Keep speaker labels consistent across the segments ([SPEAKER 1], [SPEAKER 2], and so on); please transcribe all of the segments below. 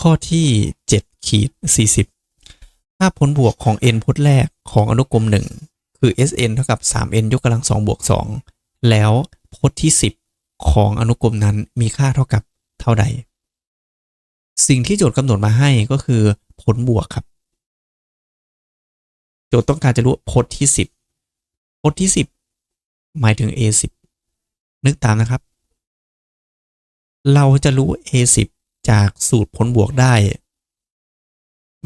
[SPEAKER 1] ข้อที่7ขีด40 ถ้าผลบวกของ n พจน์แรกของอนุกรม 1 คือ sn เท่ากับ 3n ยกกำลัง2บวก2แล้วพจน์ที่ 10 ของอนุกรมนั้นมีค่าเท่ากับเท่าใด สิ่งที่โจทย์กำหนดมาให้ก็คือผลบวกครับ โจทย์ต้องการจะรู้พจน์ที่ 10พจน์ที่ 10 หมายถึง a 10นึกตามนะครับ เราจะรู้ a 10 จากสูตรผลบวกได้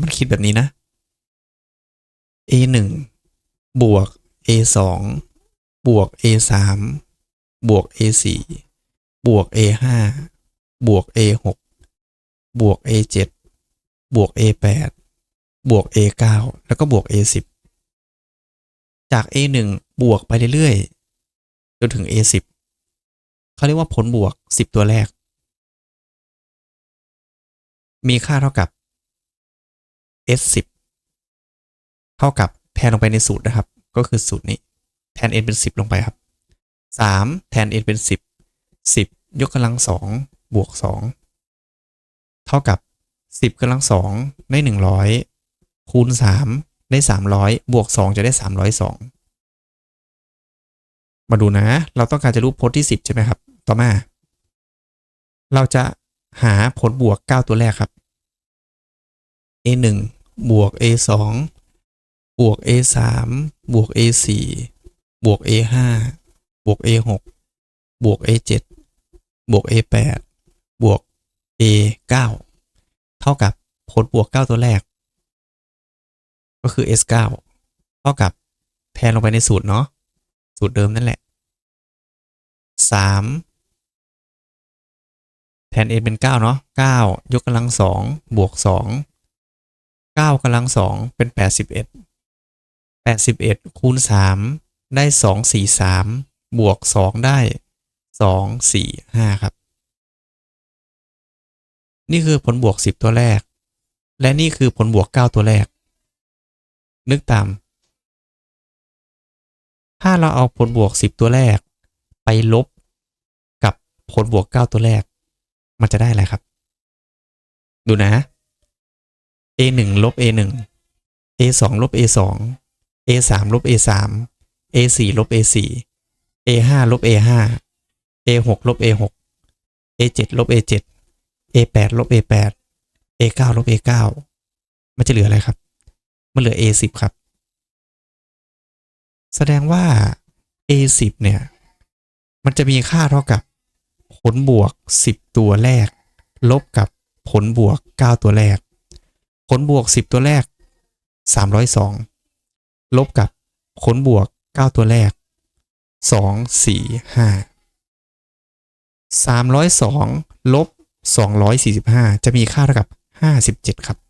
[SPEAKER 1] มันคิดแบบนี้นะ a 1บวก a 2บวก a 3บวก a 4บวก a 5บวก a 6บวก a 7บวก a 8บวก a 9แล้วก็บวก a 10จาก a 1บวกไปเรื่อยๆ จนถึง a 10เขาเรียกว่าผลบวก 10 ตัวแรก มีค่าเท่ากับ s 10เท่ากับแทนลงไปในสูตรนะครับ ก็คือสูตรนี้ แทน n เป็น 10 ลงไปครับ 3 แทน n เป็น 10 10 ยกกำลัง 2 บวก 2 เท่ากับ 10กำลัง 2 ได้ 100 คูณ 3 ได้ 300 บวก 2 จะได้ 302 มาดูนะ เราต้องการจะรู้พจน์ที่ 10 ใช่ไหมครับ ต่อมา เราจะหาผลบวก 9 ตัวแรกครับ a 1บวก a 2บวก a 3บวก a 4บวก a 5บวก a 6บวก a 7บวก a 8บวก a 9เท่ากับผลบวก 9 ตัวแรก ก็คือ s 9เท่ากับแทนลงไปในสูตรเนาะสูตรเดิมนั่นแหละ 3แทน n เป็น 9 เนาะ9ยกกำลัง2บวก 2 9กำลัง2เป็น 81 81 คูณ 3 ได้ 2 4 3 บวก 2 ได้ 2 4 5 ครับ นี่คือผลบวก 10 ตัวแรก และนี่คือผลบวก 9 ตัวแรก นึกตาม ถ้าเราเอาผลบวก 10 ตัวแรก ไปลบกับผลบวก 9 ตัวแรก มันจะได้อะไรครับ ดูนะ a 1ลบ a 1 a 2ลบ a 2 a 3ลบ a 3 a 4ลบ a 4 a 5ลบ a 5 a 6ลบ a 6 a 7ลบ a 7 a 8ลบ a 8 a 9ลบ a 9มันจะเหลืออะไรครับ มันเหลือ a 10ครับ แสดงว่า a 10เนี่ย มันจะมีค่าเท่ากับผลบวก 10 ตัวแรก ลบกับผลบวก 9 ตัวแรก ผลบวก 10 ตัวแรก 302 ลบกับผลบวก 9 ตัวแรก 2 4 5 302 ลบ 245 จะมีค่าเท่ากับ 57 ครับ